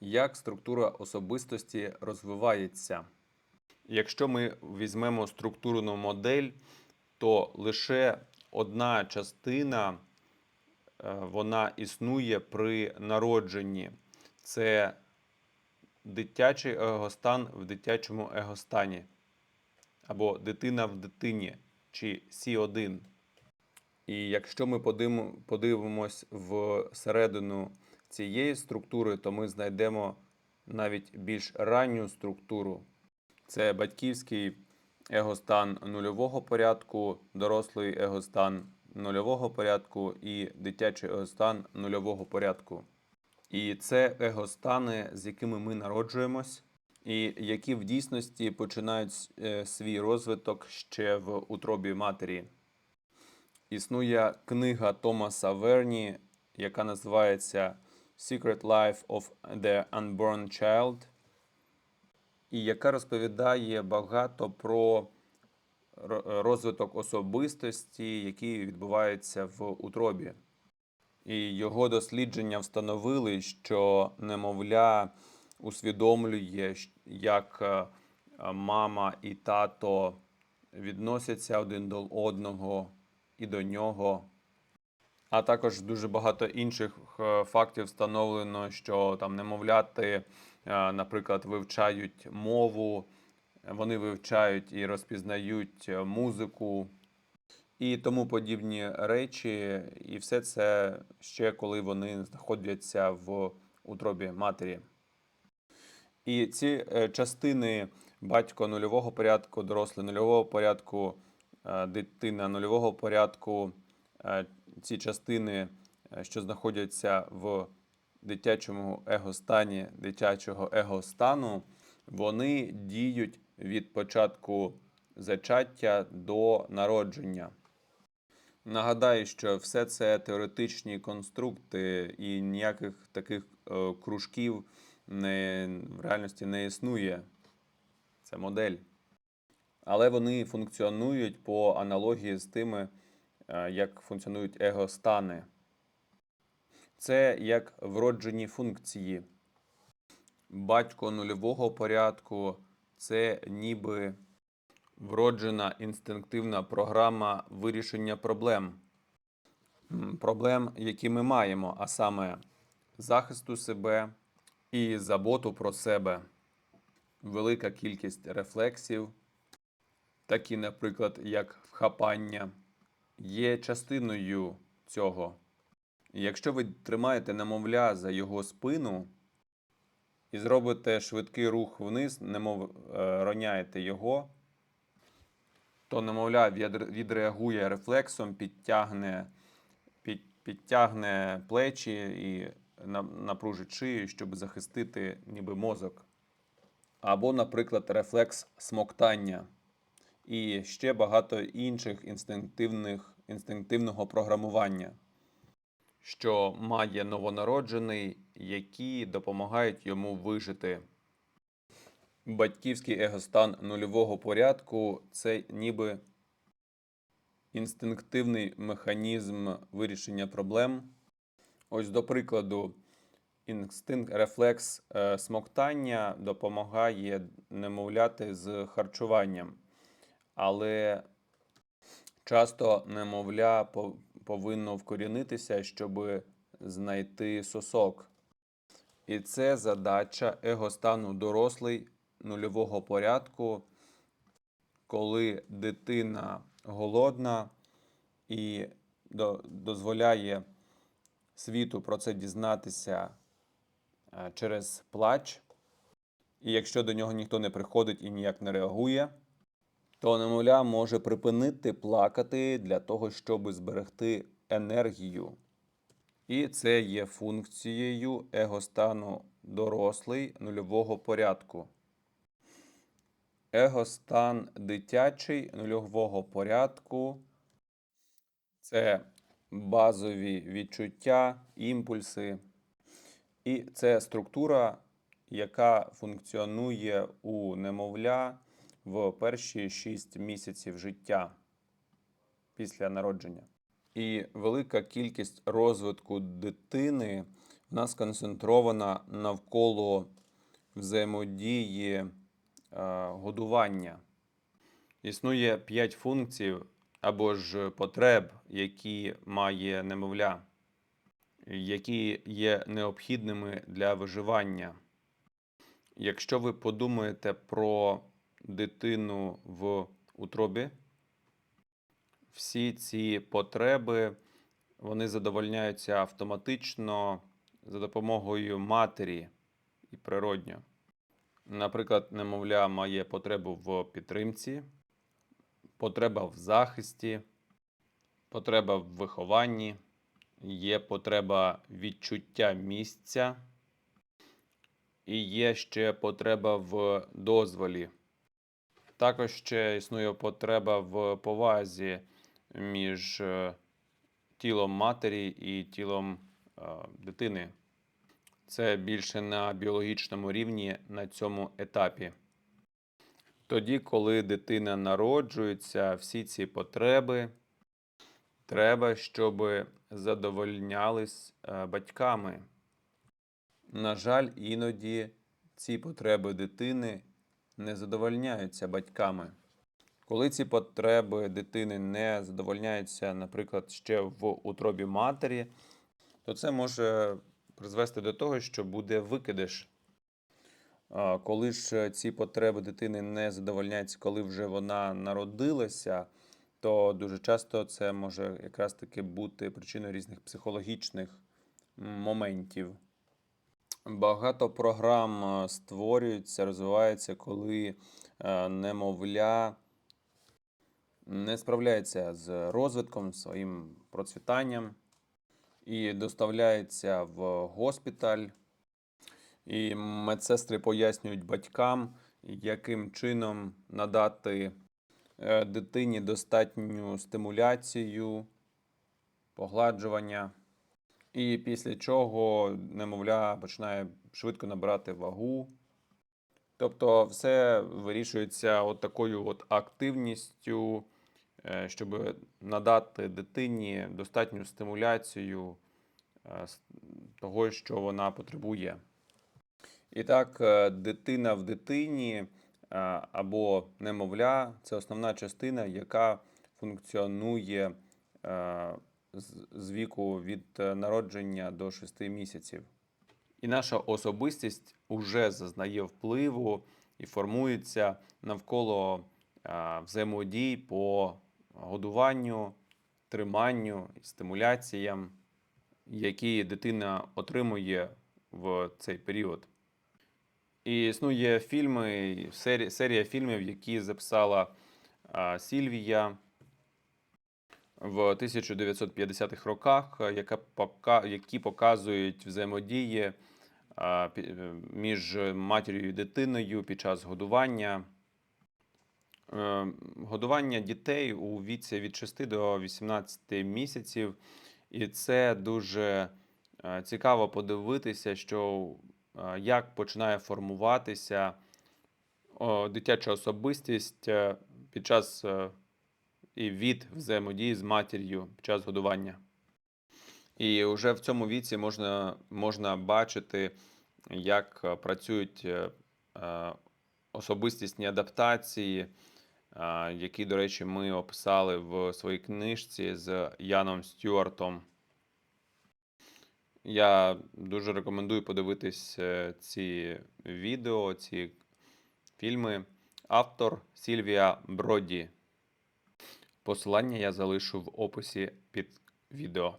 як структура особистості розвивається. Якщо ми візьмемо структурну модель, то лише одна частина е, вона існує при народженні. Це дитячий егостан в дитячому егостані, або дитина в дитині, чи Сі1. І якщо ми подивимось в середину цієї структури, то ми знайдемо навіть більш ранню структуру. Це батьківський егостан нульового порядку, дорослий егостан нульового порядку і дитячий егостан нульового порядку. І це егостани, з якими ми народжуємось, і які в дійсності починають е, свій розвиток ще в утробі матері. Існує книга Томаса Верні, яка називається Secret Life of the Unborn Child, і яка розповідає багато про розвиток особистості, який відбувається в утробі. І його дослідження встановили, що немовля усвідомлює, як е, мама і тато відносяться один до одного і до нього. А також дуже багато інших е, фактів встановлено, що там немовляти, е, наприклад, вивчають мову, вони вивчають і розпізнають е, музику і тому подібні речі, і все це ще коли вони знаходяться в утробі матері. І ці частини батько нульового порядку, дорослий нульового порядку, дитина нульового порядку, ці частини, е, що знаходяться в дитячому егостані, дитячого егостану, вони діють від початку зачаття до народження. Нагадаю, що все це теоретичні конструкти, і ніяких таких е, кружків не, в реальності не існує. Це модель. Але вони функціонують по аналогії з тими, е, як функціонують егостани. Це як вроджені функції. Батько нульового порядку це ніби вроджена інстинктивна програма вирішення проблем. Проблем, які ми маємо, а саме захисту себе і заботу про себе, велика кількість рефлексів, такі, наприклад, як вхапання, є частиною цього. І Якщо ви тримаєте немовля за його спину і зробите швидкий рух вниз, немов е, роняєте його, то немовля відреагує рефлексом, підтягне, під, підтягне плечі і напружить шию, щоб захистити ніби мозок. Або, наприклад, рефлекс смоктання. І ще багато інших інстинктивних, інстинктивного програмування, що має новонароджений, які допомагають йому вижити. Батьківський егостан нульового порядку це ніби інстинктивний механізм вирішення проблем. Ось, до прикладу, інстинкт рефлекс е, смоктання допомагає немовляти з харчуванням, але часто немовля повинно вкорінитися, щоб знайти сосок. І це задача егостану дорослий нульового порядку, коли дитина голодна і дозволяє світу про це дізнатися е, через плач. І якщо до нього ніхто не приходить і ніяк не реагує, то немовля може припинити плакати для того, щоб зберегти енергію. І це є функцією егостану дорослий нульового порядку. Егостан дитячий нульового порядку це базові відчуття, імпульси. І це структура, яка функціонує у немовля в перші 6 місяців життя після народження. І велика кількість розвитку дитини в нас концентрована навколо взаємодії е, годування. Існує п'ять функцій або ж потреб, які має немовля, які є необхідними для виживання. Якщо ви подумаєте про дитину в утробі, всі ці потреби вони задовольняються автоматично за допомогою матері і природньо. Наприклад, немовля має потребу в підтримці, потреба в захисті, потреба в вихованні, є потреба відчуття місця, і є ще потреба в дозволі. Також ще існує потреба в повазі між е, тілом матері і тілом е, дитини. Це більше на біологічному рівні на цьому етапі. Тоді, коли дитина народжується, всі ці потреби треба, щоб задовольнялись е, батьками. На жаль, іноді ці потреби дитини не задовольняються батьками. Коли ці потреби дитини не задовольняються, наприклад, ще в утробі матері, то це може призвести до того, що буде викидиш. Коли ж ці потреби дитини не задовольняються, коли вже вона народилася, то дуже часто це може якраз таки бути причиною різних психологічних моментів. Багато програм е, створюються, розвиваються, коли е, немовля не справляється з розвитком, своїм процвітанням і доставляється в госпіталь. І медсестри пояснюють батькам, яким чином надати е, дитині достатню стимуляцію, погладжування. І після чого немовля починає швидко набирати вагу. Тобто все вирішується от такою от активністю, е, щоб надати дитині достатню стимуляцію е, того, що вона потребує. І так, е, дитина в дитині або немовля це основна частина, яка функціонує з- віку від е, народження до 6 місяців. І наша особистість уже зазнає впливу і формується навколо е, взаємодій по годуванню, триманню і стимуляціям, які дитина отримує в цей період. І існує фільми, серія фільмів, які записала Сільвія в 1950-х роках, які показують взаємодії е, між матір'ю і дитиною під час годування. Е, Годування дітей у віці від 6 до 18 місяців, і це дуже е, цікаво подивитися, що як починає формуватися дитяча особистість під час і від взаємодії з матір'ю під час годування. І вже в цьому віці можна, можна бачити, як е, працюють е, е, особистісні адаптації, які, до речі, ми описали в своїй книжці з Яном Стюартом. Я дуже рекомендую подивитись ці відео, ці фільми. Автор Сільвія Броді. Посилання я залишу в описі під відео.